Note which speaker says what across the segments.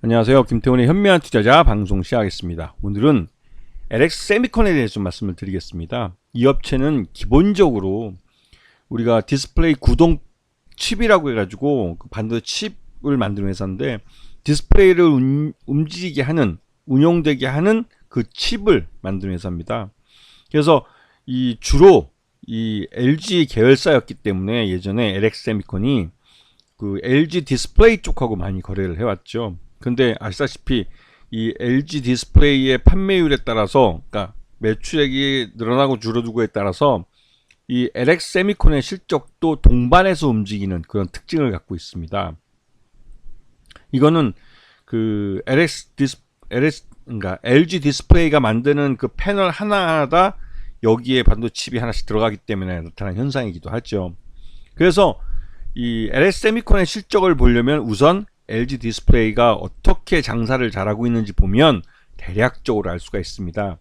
Speaker 1: 안녕하세요. 김태훈의 현미한 투자자 방송 시작하겠습니다. 오늘은 LX 세미콘에 대해서 좀 말씀을 드리겠습니다. 이 업체는 기본적으로 우리가 디스플레이 구동 칩이라고 해가지고 그 반도체 칩을 만드는 회사인데 디스플레이를 운, 움직이게 하는 운용되게 하는 그 칩을 만드는 회사입니다. 그래서 이 주로 이 LG 계열사였기 때문에 예전에 LX 세미콘이 그 LG 디스플레이 쪽하고 많이 거래를 해왔죠. 근데 아시다시피 이 LG 디스플레이의 판매율에 따라서 그러니까 매출액이 늘어나고 줄어들고에 따라서 이 LX 세미콘의 실적도 동반해서 움직이는 그런 특징을 갖고 있습니다. 이거는 그 LX 디스 LX 그러니까 LG 디스플레이가 만드는 그 패널 하나하나 여기에 반도체 칩이 하나씩 들어가기 때문에 나타난 현상이기도 하죠. 그래서 이 LS 세미콘의 실적을 보려면 우선 LG 디스플레이가 어떻게 장사를 잘하고 있는지 보면 대략적으로 알 수가 있습니다.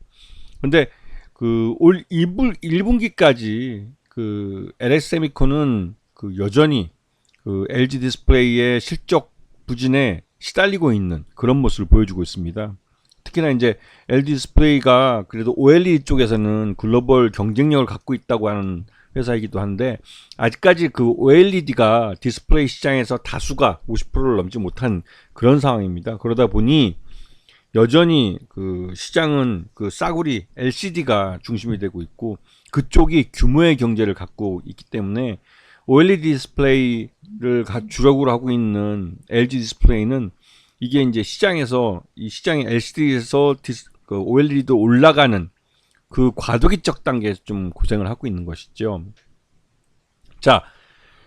Speaker 1: 근데 그올 2분 1분기까지 그 LS 세미콘은 그 여전히 그 LG 디스플레이의 실적 부진에 시달리고 있는 그런 모습을 보여주고 있습니다. 특히나 이제 LG 디스플레이가 그래도 OLED 쪽에서는 글로벌 경쟁력을 갖고 있다고 하는 회사이기도 한데 아직까지 그 OLED가 디스플레이 시장에서 다수가 50%를 넘지 못한 그런 상황입니다. 그러다 보니 여전히 그 시장은 그 싸구리 LCD가 중심이 되고 있고 그쪽이 규모의 경제를 갖고 있기 때문에 OLED 디스플레이를 주력으로 하고 있는 LG 디스플레이는 이게 이제 시장에서 이 시장의 LCD에서 디스, 그 OLED도 올라가는 그 과도기적 단계에서 좀 고생을 하고 있는 것이죠. 자,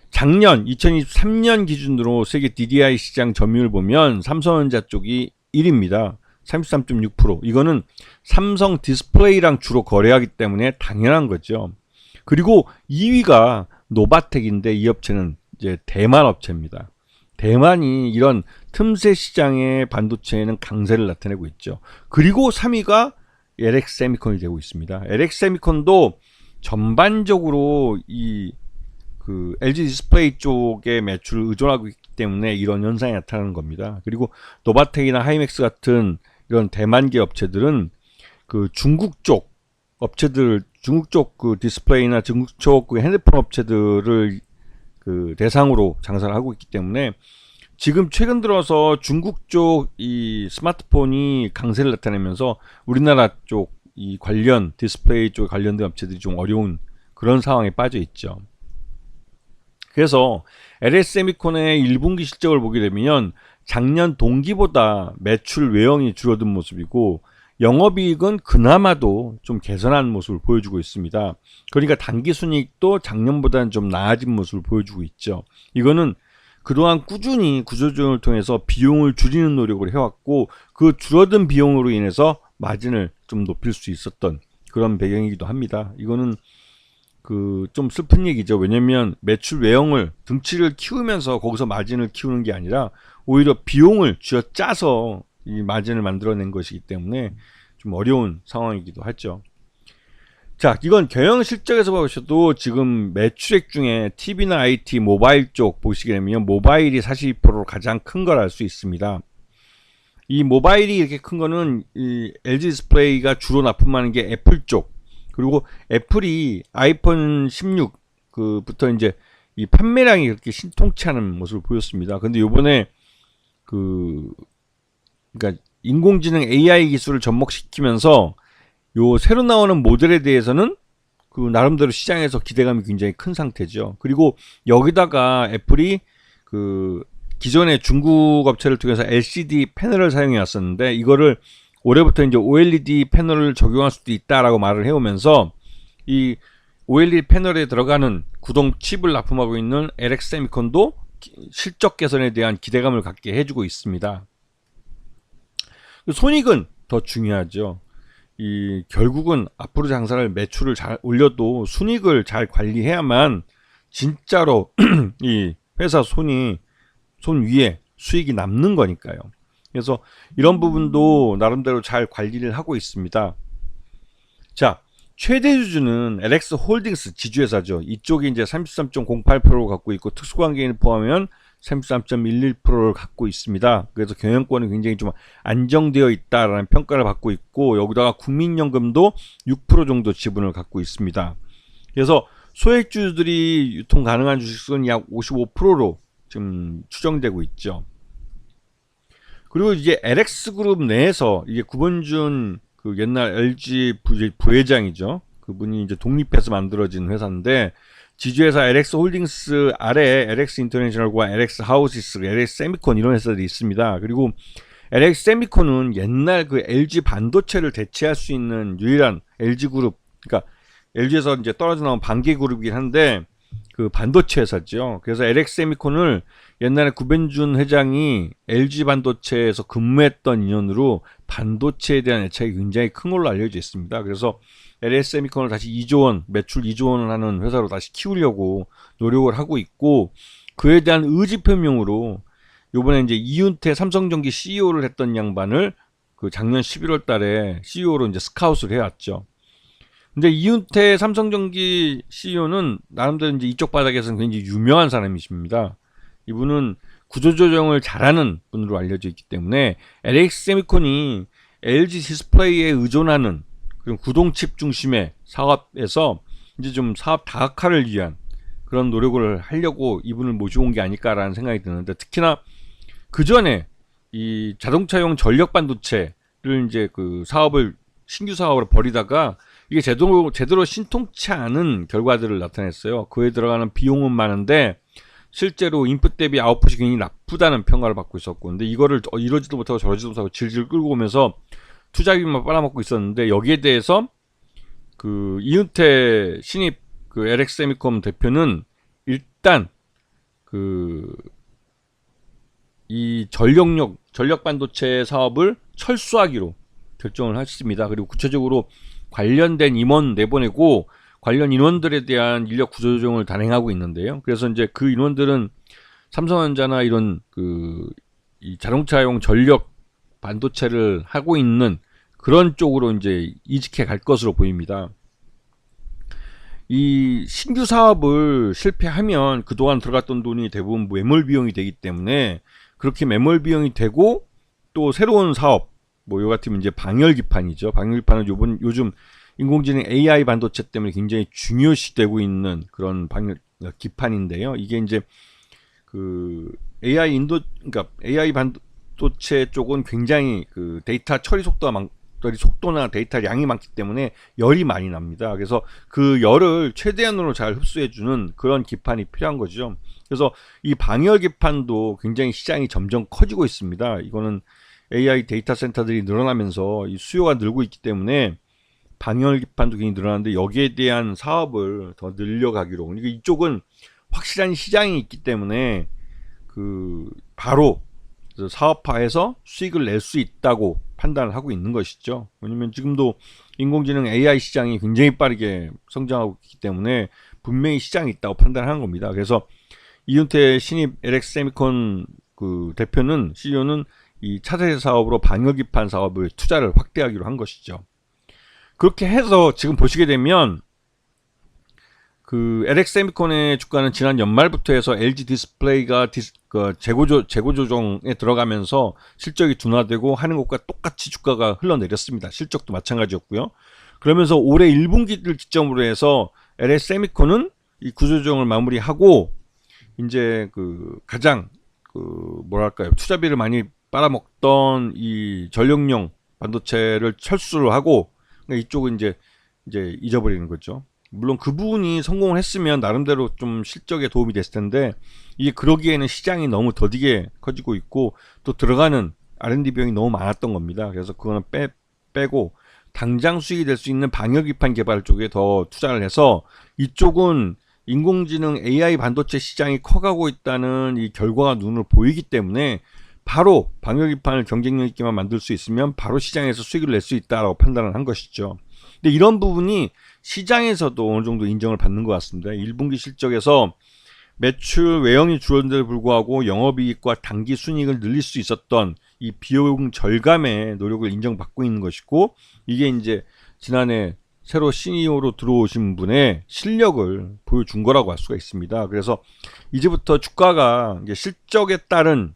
Speaker 1: 작년 2023년 기준으로 세계 DDI 시장 점유율 보면 삼성전자 쪽이 1위입니다. 33.6%. 이거는 삼성 디스플레이랑 주로 거래하기 때문에 당연한 거죠. 그리고 2위가 노바텍인데 이 업체는 이제 대만 업체입니다. 대만이 이런 틈새 시장의 반도체에는 강세를 나타내고 있죠. 그리고 3위가 LX 세미콘이 되고 있습니다. LX 세미콘도 전반적으로 이 그 LG 디스플레이 쪽에 매출을 의존하고 있기 때문에 이런 현상이 나타나는 겁니다. 그리고 노바텍이나 하이맥스 같은 이런 대만계 업체들은 그 중국 쪽 업체들 중국 쪽 그 디스플레이나 중국 쪽 그 핸드폰 업체들을 그 대상으로 장사를 하고 있기 때문에 지금 최근 들어서 중국 쪽 이 스마트폰이 강세를 나타내면서 우리나라 쪽 이 관련 디스플레이 쪽 관련된 업체들이 좀 어려운 그런 상황에 빠져 있죠. 그래서 LS 세미콘의 1분기 실적을 보게 되면 작년 동기보다 매출 외형이 줄어든 모습이고 영업이익은 그나마도 좀 개선한 모습을 보여주고 있습니다. 그러니까 단기 순이익도 작년보다는 좀 나아진 모습을 보여주고 있죠. 이거는 그동안 꾸준히 구조조정을 통해서 비용을 줄이는 노력을 해왔고 그 줄어든 비용으로 인해서 마진을 좀 높일 수 있었던 그런 배경이기도 합니다. 이거는 그 좀 슬픈 얘기죠. 왜냐면 매출 외형을 등치를 키우면서 거기서 마진을 키우는 게 아니라 오히려 비용을 쥐어 짜서 이 마진을 만들어낸 것이기 때문에 좀 어려운 상황이기도 하죠. 자, 이건 경영 실적에서 보셔도 지금 매출액 중에 TV나 IT, 모바일 쪽 보시게 되면 모바일이 42%로 가장 큰 걸 알 수 있습니다. 이 모바일이 이렇게 큰 거는 이 LG 디스플레이가 주로 납품하는 게 애플 쪽. 그리고 애플이 아이폰 16 그부터 이제 이 판매량이 그렇게 신통치 않은 모습을 보였습니다. 근데 요번에 그 그러니까 인공지능 AI 기술을 접목시키면서 요 새로 나오는 모델에 대해서는 그 나름대로 시장에서 기대감이 굉장히 큰 상태죠. 그리고 여기다가 애플이 그 기존의 중국 업체를 통해서 LCD 패널을 사용해 왔었는데 이거를 올해부터 이제 OLED 패널을 적용할 수도 있다라고 말을 해오면서 이 OLED 패널에 들어가는 구동 칩을 납품하고 있는 LX 세미콘도 실적 개선에 대한 기대감을 갖게 해주고 있습니다. 손익은 더 중요하죠. 이 결국은 앞으로 장사를 매출을 잘 올려도 순익을 잘 관리해야만 진짜로 이 회사 손이 손 위에 수익이 남는 거니까요. 그래서 이런 부분도 나름대로 잘 관리를 하고 있습니다. 자, 최대 주주는 LX 홀딩스 지주회사죠. 이쪽이 이제 33.08%를 갖고 있고 특수관계인을 포함하면 33.11%를 갖고 있습니다. 그래서 경영권이 굉장히 좀 안정되어 있다라는 평가를 받고 있고 여기다가 국민연금도 6% 정도 지분을 갖고 있습니다. 그래서 소액주주들이 유통 가능한 주식수는 약 55%로 지금 추정되고 있죠. 그리고 이제 LX 그룹 내에서 이게 구본준 그 옛날 LG 부회장이죠. 그분이 이제 독립해서 만들어진 회사인데 지주회사 LX 홀딩스 아래 LX 인터내셔널과 LX 하우시스, LX 세미콘 이런 회사들이 있습니다. 그리고 LX 세미콘은 옛날 그 LG 반도체를 대체할 수 있는 유일한 LG 그룹, 그러니까 LG에서 이제 떨어져 나온 반개 그룹이긴 한데 그 반도체 회사죠. 그래서 LX 세미콘을 옛날에 구벤준 회장이 LG 반도체에서 근무했던 인연으로 반도체에 대한 애착이 굉장히 큰 걸로 알려져 있습니다. 그래서 LS 세미콘을 다시 2조 원, 매출 2조 원을 하는 회사로 다시 키우려고 노력을 하고 있고 그에 대한 의지 표명으로 요번에 이제 이윤태 삼성전기 CEO를 했던 양반을 그 작년 11월 달에 CEO로 이제 스카웃을 해왔죠. 근데 이윤태 삼성전기 CEO는 나름대로 이제 이쪽 바닥에서는 굉장히 유명한 사람이십니다. 이분은 구조조정을 잘하는 분으로 알려져 있기 때문에 LX 세미콘이 LG 디스플레이에 의존하는 그런 구동칩 중심의 사업에서 이제 좀 사업 다각화를 위한 그런 노력을 하려고 이분을 모셔온 게 아닐까라는 생각이 드는데 특히나 그 전에 이 자동차용 전력 반도체를 이제 그 사업을 신규 사업으로 벌이다가 이게 제대로 제대로 신통치 않은 결과들을 나타냈어요. 그에 들어가는 비용은 많은데 실제로 인풋 대비 아웃풋이 굉장히 나쁘다는 평가를 받고 있었고 근데 이거를 어, 이러지도 못하고 저러지도 못하고 질질 끌고 오면서 투자비만 빨아먹고 있었는데 여기에 대해서 그 이은태 신입 그 LX 세미컴 대표는 일단 그 이 전력력 전력 반도체 사업을 철수하기로 결정을 했습니다. 그리고 구체적으로 관련된 임원 내보내고 관련 인원들에 대한 인력 구조 조정을 단행하고 있는데요. 그래서 이제 그 인원들은 삼성전자나 이런 그이 자동차용 전력 반도체를 하고 있는 그런 쪽으로 이제 이직해 갈 것으로 보입니다. 이 신규 사업을 실패하면 그동안 들어갔던 돈이 대부분 매몰 비용이 되기 때문에 그렇게 매몰 비용이 되고 또 새로운 사업 뭐 요 같으면 이제 방열 기판이죠. 방열 기판은 요번 요즘 인공지능 AI 반도체 때문에 굉장히 중요시되고 있는 그런 방열 기판인데요. 이게 이제 그 AI 인도 그러니까 AI 반도 체 쪽은 굉장히 그 데이터 처리 속도가 많, 속도나 데이터 양이 많기 때문에 열이 많이 납니다. 그래서 그 열을 최대한으로 잘 흡수해주는 그런 기판이 필요한 거죠. 그래서 이 방열 기판도 굉장히 시장이 점점 커지고 있습니다. 이거는 AI 데이터 센터들이 늘어나면서 이 수요가 늘고 있기 때문에 방열 기판도 굉장히 늘어나는데 여기에 대한 사업을 더 늘려가기로. 그러니까 이쪽은 확실한 시장이 있기 때문에 그 바로 사업화해서 수익을 낼 수 있다고 판단을 하고 있는 것이죠. 왜냐면 지금도 인공지능 AI 시장이 굉장히 빠르게 성장하고 있기 때문에 분명히 시장이 있다고 판단하는 겁니다. 그래서 이윤태 신입 LX 세미콘 그 대표는 CEO는 이 차세대 사업으로 방역기판 사업을 투자를 확대하기로 한 것이죠. 그렇게 해서 지금 보시게 되면 그 LX 세미콘의 주가는 지난 연말부터 해서 LG 디스플레이가 디스, 그 재고조 재고 조정에 들어가면서 실적이 둔화되고 하는 것과 똑같이 주가가 흘러내렸습니다. 실적도 마찬가지였고요. 그러면서 올해 1분기를 기점으로 해서 LS 세미콘은 이 구조조정을 마무리하고 이제 그 가장 그 뭐랄까요 투자비를 많이 빨아먹던 이 전력용 반도체를 철수를 하고 이쪽은 이제 이제 잊어버리는 거죠. 물론 그 부분이 성공을 했으면 나름대로 좀 실적에 도움이 됐을 텐데 이게 그러기에는 시장이 너무 더디게 커지고 있고 또 들어가는 R&D 비용이 너무 많았던 겁니다. 그래서 그거는 빼 빼고 당장 수익이 될 수 있는 방역 기판 개발 쪽에 더 투자를 해서 이쪽은 인공지능 AI 반도체 시장이 커가고 있다는 이 결과가 눈으로 보이기 때문에 바로 방역기판을 경쟁력 있게만 만들 수 있으면 바로 시장에서 수익을 낼 수 있다라고 판단을 한 것이죠. 근데 이런 부분이 시장에서도 어느 정도 인정을 받는 것 같습니다. 1분기 실적에서 매출 외형이 줄었는데도 불구하고 영업이익과 단기 순이익을 늘릴 수 있었던 이 비용 절감의 노력을 인정받고 있는 것이고 이게 이제 지난해 새로 CEO로 들어오신 분의 실력을 보여준 거라고 할 수가 있습니다. 그래서 이제부터 주가가 실적에 따른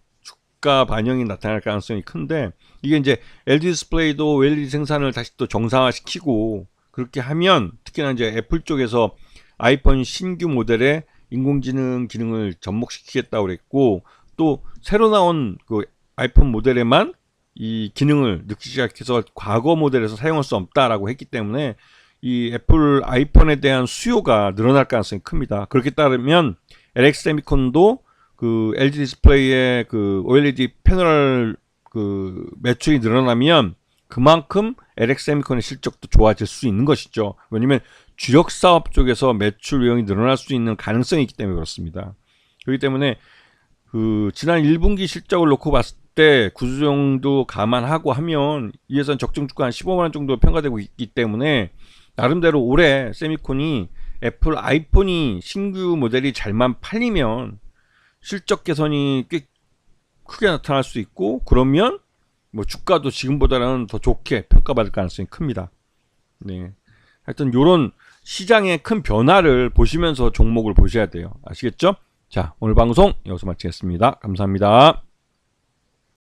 Speaker 1: 주가 반영이 나타날 가능성이 큰데 이게 이제 LG 디스플레이도 LED 생산을 다시 또 정상화시키고 그렇게 하면 특히나 이제 애플 쪽에서 아이폰 신규 모델에 인공지능 기능을 접목시키겠다고 그랬고 또 새로 나온 그 아이폰 모델에만 이 기능을 넣기 시작해서 과거 모델에서 사용할 수 없다라고 했기 때문에 이 애플 아이폰에 대한 수요가 늘어날 가능성이 큽니다. 그렇게 따르면 LX 세미콘도 그 LG 디스플레이의 그 OLED 패널 그 매출이 늘어나면 그만큼 LX 세미콘의 실적도 좋아질 수 있는 것이죠. 왜냐면 주력 사업 쪽에서 매출 비용이 늘어날 수 있는 가능성이 있기 때문에 그렇습니다. 그렇기 때문에 그 지난 1분기 실적을 놓고 봤을 때 구조정도 감안하고 하면 이 회사는 적정 주가 한 15만 원 정도 평가되고 있기 때문에 나름대로 올해 세미콘이 애플 아이폰이 신규 모델이 잘만 팔리면 실적 개선이 꽤 크게 나타날 수 있고 그러면 뭐 주가도 지금보다는 더 좋게 평가받을 가능성이 큽니다. 네. 하여튼 요런 시장의 큰 변화를 보시면서 종목을 보셔야 돼요. 아시겠죠? 자, 오늘 방송 여기서 마치겠습니다. 감사합니다.